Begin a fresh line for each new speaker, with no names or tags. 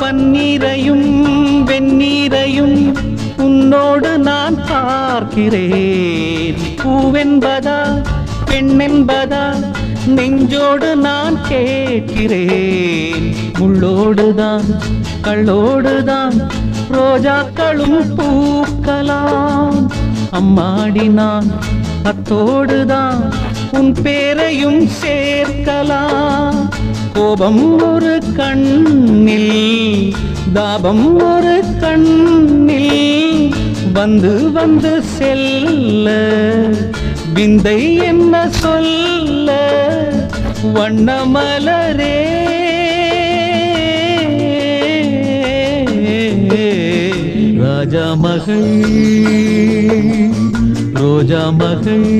பன்னீரையும் வெந்நீரையும் உன்னோடு நான் பார்க்கிறேன். பூவென்பதா பெண்ணென்பதா நெஞ்சோடு நான் கேட்கிறேன். முள்ளோடுதான் கள்ளோடுதான் ரோஜாக்களும் பூக்கலாம். அம்மாடி நான் அத்தோடுதான் உன் பேரையும் சேர்க்கலாம். கோபம் ஒரு கண்ணில் தாபம் ஒரு கண்ணில் வந்து வந்து செல்ல. விந்தை என்ன சொல்ல? வண்ணமலரே. ராஜா மகள் ரோஜா மகள்